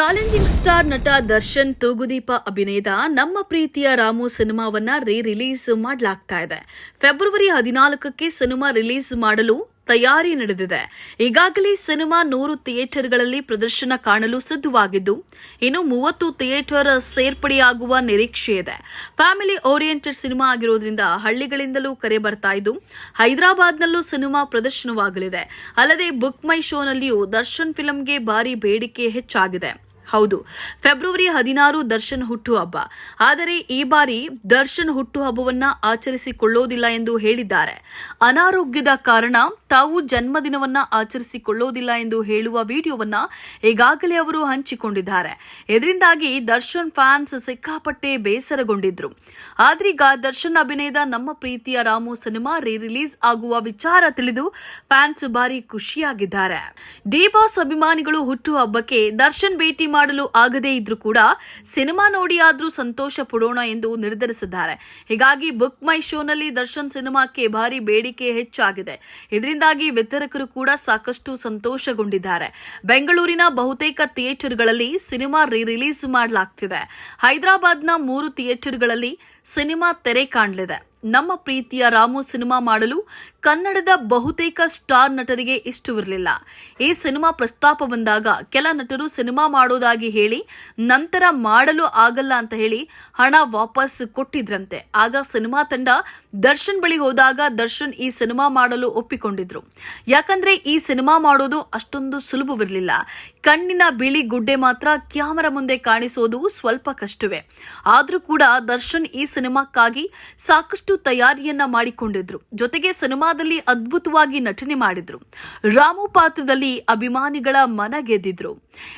Challenging star ನಟ ದರ್ಶನ್ ತೂಗುದೀಪ ಅಭಿನಯದ ನಮ್ಮ ಪ್ರೀತಿಯ ರಾಮು ಸಿನಿಮಾವನ್ನ ರೀ ರಿಲೀಸ್ ಮಾಡಲಾಗ್ತಾ ಇದೆ. ಫೆಬ್ರವರಿ ಹದಿನಾಲ್ಕಕ್ಕೆ ಸಿನಿಮಾ ರಿಲೀಸ್ ಮಾಡಲು ತಯಾರಿ ನಡೆದಿದೆ. ಈಗಾಗಲೇ ಸಿನಿಮಾ ನೂರು ಥಿಯೇಟರ್ಗಳಲ್ಲಿ ಪ್ರದರ್ಶನ ಕಾಣಲು ಸಿದ್ಧವಾಗಿದ್ದು, ಇನ್ನು ಮೂವತ್ತು ಥಿಯೇಟರ್ ಸೇರ್ಪಡೆಯಾಗುವ ನಿರೀಕ್ಷೆ ಇದೆ. ಫ್ಯಾಮಿಲಿ ಓರಿಯೆಂಟೆಡ್ ಸಿನಿಮಾ ಆಗಿರೋದ್ರಿಂದ ಹಳ್ಳಿಗಳಿಂದಲೂ ಕರೆ ಬರ್ತಾ ಇದ್ದು, ಹೈದರಾಬಾದ್ನಲ್ಲೂ ಸಿನಿಮಾ ಪ್ರದರ್ಶನವಾಗಲಿದೆ. ಅಲ್ಲದೆ ಬುಕ್ ಮೈ ಶೋನಲ್ಲಿಯೂ ದರ್ಶನ್ ಫಿಲಂಗೆ ಭಾರಿ ಬೇಡಿಕೆ ಹೆಚ್ಚಾಗಿದೆ. ಹೌದು. ಫೆಬ್ರವರಿ ಹದಿನಾರು ದರ್ಶನ್ ಹುಟ್ಟುಹಬ್ಬ ಆದರೆ ಈ ಬಾರಿ ದರ್ಶನ್ ಹುಟ್ಟುಹಬ್ಬವನ್ನ ಆಚರಿಸಿಕೊಳ್ಳೋದಿಲ್ಲ ಎಂದು ಹೇಳಿದ್ದಾರೆ. ಅನಾರೋಗ್ಯದ ಕಾರಣ ತಾವು ಜನ್ಮದಿನವನ್ನ ಆಚರಿಸಿಕೊಳ್ಳೋದಿಲ್ಲ ಎಂದು ಹೇಳುವ ವಿಡಿಯೋವನ್ನ ಈಗಾಗಲೇ ಅವರು ಹಂಚಿಕೊಂಡಿದ್ದಾರೆ. ಇದರಿಂದಾಗಿ ದರ್ಶನ್ ಫ್ಯಾನ್ಸ್ ಸಿಕ್ಕಾಪಟ್ಟೆ ಬೇಸರಗೊಂಡಿದ್ರು. ಆದ್ರೀಗ ದರ್ಶನ್ ಅಭಿನಯದ ನಮ್ಮ ಪ್ರೀತಿಯ ರಾಮು ಸಿನಿಮಾ ರೀ ರಿಲೀಸ್ ಆಗುವ ವಿಚಾರ ತಿಳಿದು ಫ್ಯಾನ್ಸ್ ಭಾರಿ ಖುಷಿಯಾಗಿದ್ದಾರೆ. ಡಿ ಬಾಸ್ ಅಭಿಮಾನಿಗಳು ಹುಟ್ಟುಹಬ್ಬಕ್ಕೆ ದರ್ಶನ್ ಭೇಟಿ ಮಾಡಲು ಆಗದೇ ಇದ್ರೂ ಕೂಡ ಸಿನಿಮಾ ನೋಡಿ ಆದ್ರೂ ಸಂತೋಷ ಪಡೋಣ ಎಂದು ನಿರ್ಧರಿಸಿದ್ದಾರೆ. ಹೀಗಾಗಿ ಬುಕ್ ಮೈ ಶೋನಲ್ಲಿ ದರ್ಶನ್ ಸಿನಿಮಾಕ್ಕೆ ಭಾರಿ ಬೇಡಿಕೆ ಹೆಚ್ಚಾಗಿದೆ. ಇದರಿಂದಾಗಿ ವಿತರಕರು ಕೂಡ ಸಾಕಷ್ಟು ಸಂತೋಷಗೊಂಡಿದ್ದಾರೆ. ಬೆಂಗಳೂರಿನ ಬಹುತೇಕ ಥಿಯೇಟರ್ಗಳಲ್ಲಿ ಸಿನಿಮಾ ರೀ ರಿಲೀಸ್ ಮಾಡಲಾಗ್ತಿದೆ. ಹೈದರಾಬಾದ್ನ ಮೂರು ಥಿಯೇಟರ್ಗಳಲ್ಲಿ ಸಿನಿಮಾ ತೆರೆ ಕಾಣಲಿದೆ. ನಮ್ಮ ಪ್ರೀತಿಯ ರಾಮು ಸಿನಿಮಾ ಮಾಡಲು ಕನ್ನಡದ ಬಹುತೇಕ ಸ್ಟಾರ್ ನಟರಿಗೆ ಇಷ್ಟವಿರಲಿಲ್ಲ. ಈ ಸಿನಿಮಾ ಪ್ರಸ್ತಾಪ ಬಂದಾಗ ಕೆಲ ನಟರು ಸಿನಿಮಾ ಮಾಡೋದಾಗಿ ಹೇಳಿ, ನಂತರ ಮಾಡಲು ಆಗಲ್ಲ ಅಂತ ಹೇಳಿ ಹಣ ವಾಪಸ್ ಕೊಟ್ಟಿದ್ರಂತೆ. ಆಗ ಸಿನಿಮಾ ತಂಡ ದರ್ಶನ್ ಬಳಿ ಹೋದಾಗ ದರ್ಶನ್ ಈ ಸಿನಿಮಾ ಮಾಡಲು ಒಪ್ಪಿಕೊಂಡಿದ್ರು. ಯಾಕಂದ್ರೆ ಈ ಸಿನಿಮಾ ಮಾಡೋದು ಅಷ್ಟೊಂದು ಸುಲಭವಿರಲಿಲ್ಲ. ಕಣ್ಣಿನ ಬಿಳಿ ಗುಡ್ಡೆ ಮಾತ್ರ ಕ್ಯಾಮರಾ ಮುಂದೆ ಕಾಣಿಸೋದು ಸ್ವಲ್ಪ ಕಷ್ಟವೇ. ಆದರೂ ಕೂಡ ದರ್ಶನ್ ಈ ಸಿನಿಮಾಕ್ಕಾಗಿ ಸಾಕಷ್ಟು ತಯಾರಿಯನ್ನ ಮಾಡಿಕೊಂಡಿದ್ರು. ಜೊತೆಗೆ ಸಿನಿಮಾದಲ್ಲಿ ಅದ್ಭುತವಾಗಿ ನಟನೆ ಮಾಡಿದ್ರು. ರಾಮು ಪಾತ್ರದಲ್ಲಿ ಅಭಿಮಾನಿಗಳ ಮನ ಗೆದ್ದಿದ್ರು.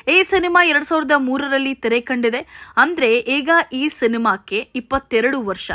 ಈ ಸಿನಿಮಾ ಎರಡ್ ಸಾವಿರದ ಮೂರರಲ್ಲಿ ತೆರೆ ಕಂಡಿದೆ. ಅಂದ್ರೆ ಈಗ ಈ ಸಿನಿಮಾಕ್ಕೆ ಇಪ್ಪತ್ತೆರಡು ವರ್ಷ.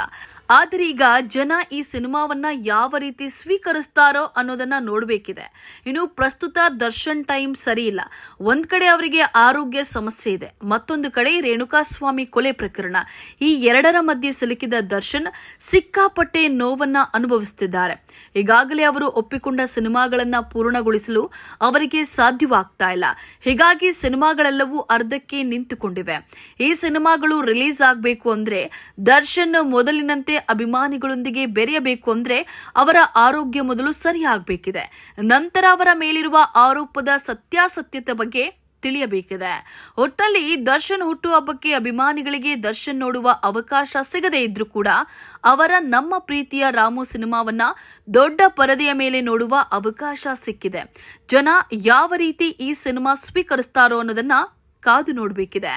ಆದರೆ ಈಗ ಜನ ಈ ಸಿನಿಮಾವನ್ನ ಯಾವ ರೀತಿ ಸ್ವೀಕರಿಸ್ತಾರೋ ಅನ್ನೋದನ್ನ ನೋಡಬೇಕಿದೆ. ಇನ್ನು ಪ್ರಸ್ತುತ ದರ್ಶನ್ ಟೈಮ್ ಸರಿ ಇಲ್ಲ. ಒಂದ್ ಕಡೆ ಅವರಿಗೆ ಆರೋಗ್ಯ ಸಮಸ್ಯೆ ಇದೆ. ಮತ್ತೊಂದು ಕಡೆ ರೇಣುಕಾಸ್ವಾಮಿ ಕೊಲೆ ಪ್ರಕರಣ. ಈ ಎರಡರ ಮಧ್ಯೆ ಸಿಲುಕಿದ ದರ್ಶನ್ ಸಿಕ್ಕಾಪಟ್ಟೆ ನೋವನ್ನ ಅನುಭವಿಸುತ್ತಿದ್ದಾರೆ ಈಗಾಗಲೇ ಅವರು ಒಪ್ಪಿಕೊಂಡ ಸಿನಿಮಾಗಳನ್ನ ಪೂರ್ಣಗೊಳಿಸಲು ಅವರಿಗೆ ಸಾಧ್ಯವಾಗ್ತಾ ಇಲ್ಲ. ಹೀಗಾಗಿ ಸಿನಿಮಾಗಳೆಲ್ಲವೂ ಅರ್ಧಕ್ಕೆ ನಿಂತುಕೊಂಡಿವೆ. ಈ ಸಿನಿಮಾಗಳು ರಿಲೀಸ್ ಆಗಬೇಕು ಅಂದ್ರೆ ದರ್ಶನ್ ಮೊದಲಿನಂತೆ ಅಭಿಮಾನಿಗಳೊಂದಿಗೆ ಬೆರೆಯಬೇಕು ಅಂದ್ರೆ ಅವರ ಆರೋಗ್ಯ ಮೊದಲು ಸರಿಯಾಗಬೇಕಿದೆ. ನಂತರ ಅವರ ಮೇಲಿರುವ ಆರೋಪದ ಸತ್ಯಾಸತ್ಯತೆ ಬಗ್ಗೆ ತಿಳಿಯಬೇಕಿದೆ. ಒಟ್ಟಲ್ಲಿ ದರ್ಶನ್ ಹುಟ್ಟುಹಬ್ಬಕ್ಕೆ ಅಭಿಮಾನಿಗಳಿಗೆ ದರ್ಶನ್ ನೋಡುವ ಅವಕಾಶ ಸಿಗದೇ ಇದ್ರೂ ಕೂಡ ಅವರ ನಮ್ಮ ಪ್ರೀತಿಯ ರಾಮು ಸಿನಿಮಾವನ್ನ ದೊಡ್ಡ ಪರದೆಯ ಮೇಲೆ ನೋಡುವ ಅವಕಾಶ ಸಿಕ್ಕಿದೆ. ಜನ ಯಾವ ರೀತಿ ಈ ಸಿನಿಮಾ ಸ್ವೀಕರಿಸ್ತಾರೋ ಅನ್ನೋದನ್ನ ಕಾದು ನೋಡಬೇಕಿದೆ.